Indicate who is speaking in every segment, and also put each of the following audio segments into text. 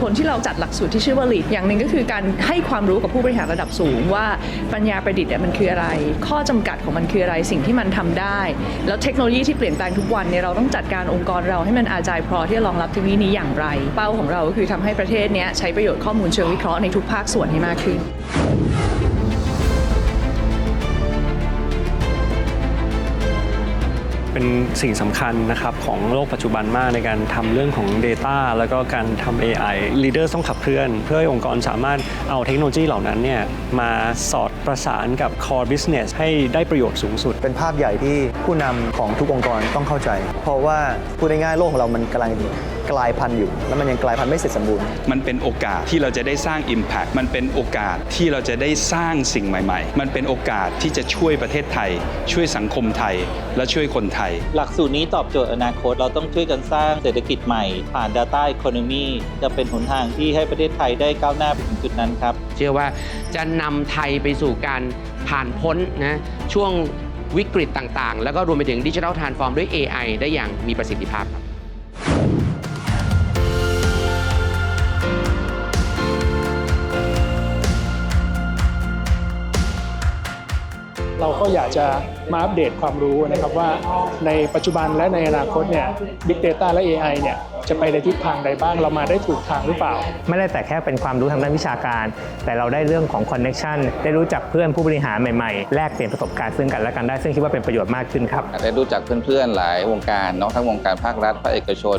Speaker 1: ผลที่เราจัดหลักสูตรที่ชื่อว่า LEAD อย่างหนึ่งก็คือการให้ความรู้กับผู้บริหารระดับสูงว่าปัญญาประดิษฐ์มันคืออะไร ข้อจำกัดของมันคืออะไรสิ่งที่มันทำได้ แล้วเทคโนโลยีที่เปลี่ยนแปลงทุกวันเนี่ยเราต้องจัดการองค์กรเราให้มันอาจายพอที่จะรองรับเทคโนโลยีนี้อย่างไร เป้าของเราก็คือทำให้ประเทศเนี้ยใช้ประโยชน์ข้อมูลเชิงวิเคราะห์ในทุกภาคส่วนให้มากขึ้น
Speaker 2: เป็นสิ่งสำคัญนะครับของโลกปัจจุบันมากในการทำเรื่องของ Data แล้วก็การทำ AI Leader ต้องขับเคลื่อน เพื่อให้องค์กรสามารถเอาเทคโนโลยีเหล่านั้นเนี่ยมาสอดประสานกับ core business ให้ได้ประโยชน์สูงสุด
Speaker 3: เป็นภาพใหญ่ที่ผู้นำของทุกองค์กรต้องเข้าใจ เพราะว่าพูดง่ายๆโลกของเรามันกำลัง กลายพันธุ์อยู่ แล้วมันยังกลายพันธุ์ไม่เสร็จสมบูรณ์
Speaker 4: มันเป็นโอกาสที่เราจะได้สร้าง Impact มันเป็นโอกาสที่เราจะได้สร้างสิ่งใหม่ ๆ มันเป็นโอกาสที่จะช่วยประเทศไทย ช่วยสังคมไทย และช่วยคนไทย
Speaker 5: หลักสูตรนี้ตอบโจทย์อนาคต เราต้องช่วยกันสร้างเศรษฐกิจใหม่ ผ่าน Data Economy จะเป็นหนทางที่ให้ประเทศไทยได้ก้าวหน้าไปถึงจุดนั้นครับ
Speaker 6: เชื่อว่าจะนำไทยไปสู่การผ่านพ้นนะช่วงวิกฤตต่างๆ แล้วก็รวมไปถึงดิจิทัลทรานส์ฟอร์มด้วย AI ได้อย่างมีประสิทธิภาพครับ
Speaker 7: เราก็อยากจะมาอัปเดตความรู้นะครับว่าในปัจจุบันและในอนาคตเนี่ย Big Data และ AI เนี่ยจะไปในทิศทางใดบ้างเรามาได้ถูกทางหรือเปล่า
Speaker 8: ไม่ได้แต่แค่เป็นความรู้ทางด้านวิชาการ แต่เราได้เรื่องของคอนเน็ชันได้รู้จักเพื่อนผู้บริหารใหม่ๆ แลกเปลี่ยนประสบการณ์ซึ่งกันและกันได้ ซึ่งคิดว่าเป็นประโยชน์มากขึ้นครับ
Speaker 9: ได้รู้จักเพื่อนๆหลายวงการเนาะทั้งวงการภาครัฐภาคเอกชน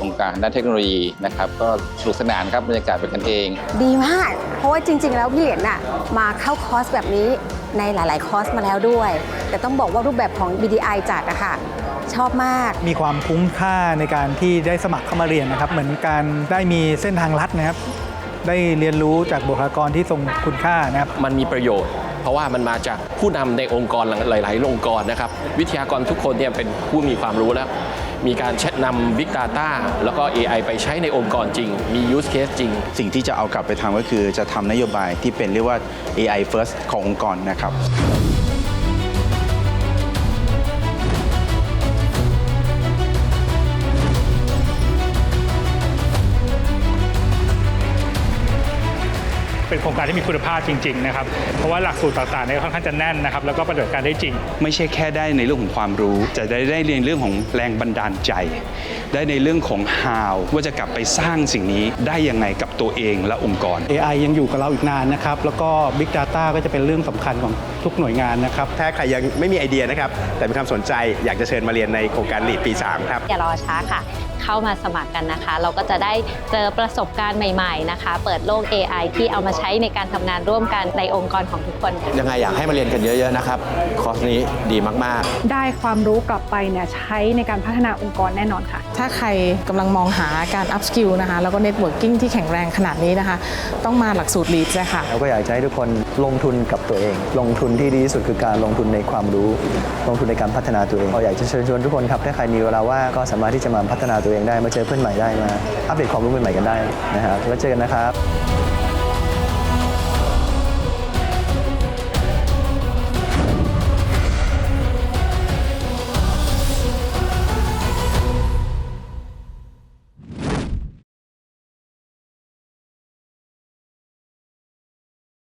Speaker 9: วงการด้านเทคโนโลยีนะครับก็สนุกสนานครับบรรยากาศเป็นกันเอง
Speaker 10: ดีมาก เพราะว่าจริง ๆ แล้วพี่เหรียญน่ะมาเข้าคอร์สแบบนี้ ในหลาย ๆ คอร์สมาแล้วด้วย แต่ต้องบอกว่ารูปแบบของ BDI จัดอะค่ะชอบมาก
Speaker 11: มีความคุ้มค่าในการที่ได้สมัครเข้ามาเรียนนะครับ เหมือนการได้มีเส้นทางลัดนะครับ ได้เรียนรู้จากบุคลากรที่ทรงคุณค่านะครับ
Speaker 12: มันมีประโยชน์ เพราะว่ามันมาจากผู้นำในองค์กรหลาย ๆ องค์กรนะครับ วิทยากรทุกคนเนี่ยเป็นผู้มีความรู้แล้ว มีการแชนำ Big Data แล้วก็ AI ไปใช้ในองค์กรจริง มี use case จริง
Speaker 13: สิ่งที่จะเอากลับไปทำก็คือจะทำนโยบายที่เป็นเรียกว่า AI first ขององค์กรนะครับ
Speaker 7: เป็นโครงการที่มีคุณภาพจริงๆนะครับเพราะว่าหลักสูตรต่างๆเนี่ยค่อนข้างจะแน่นนะครับแล้วก็ปฏิบัติการได้จริง
Speaker 4: ไม่ใช่แค่ได้ในเรื่องของความรู้จะได้ได้เรียนเรื่องของแรงบันดาลใจ ได้ในเรื่องของ how ว่าจะกลับไปสร้างสิ่งนี้ได้ยังไงกับตัวเองและองค์กร
Speaker 11: AI ยังอยู่กับเราอีกนานนะครับแล้วก็ Big Data ก็จะเป็นเรื่องสำคัญของทุกหน่วยงานนะครับ
Speaker 13: ถ้าใครยังไม่มีไอเดียนะครับแต่มีความสนใจอยากจะเชิญมาเรียนในโครงการ Lead ปี3ครับ
Speaker 10: อย่ารอช้าค่ะ เข้ามาสมัครกันนะคะ เราก็จะได้เจอประสบการณ์ใหม่ ๆนะคะ เปิดโลก AI ที่เอามาใช้ในการทำงานร่วมกันในองค์กรของทุกคนค่ะ
Speaker 12: ยังไงอยากให้มาเรียนกันเยอะๆนะครับ คอร์สนี้ดีมากๆ
Speaker 1: ได้ความรู้กลับไปเนี่ยใช้ในการพัฒนาองค์กรแน่นอนค่ะ ถ้าใครกำลังมองหาการ up skill นะคะ แล้วก็ networking ที่แข็งแรงขนาดนี้นะคะ ต้องมาหลักสูตร LEAD เลยค่ะ
Speaker 3: เราก็อยากจะให้ทุกคน ลงทุนกับตัวเอง ลงทุนที่ดีที่สุดคือการลงทุนในความรู้ ลงทุนในการพัฒนาตัวเองเราอยากจะเชิญชวนทุกคนครับถ้าใครมีเวลาว่างก็สามารถที่จะมาพัฒนาตัวเองได้มาเจอเพื่อนใหม่ได้มาอัปเดตความรู้ใหม่ๆกันได้นะครับแล้วเจอกันนะครับ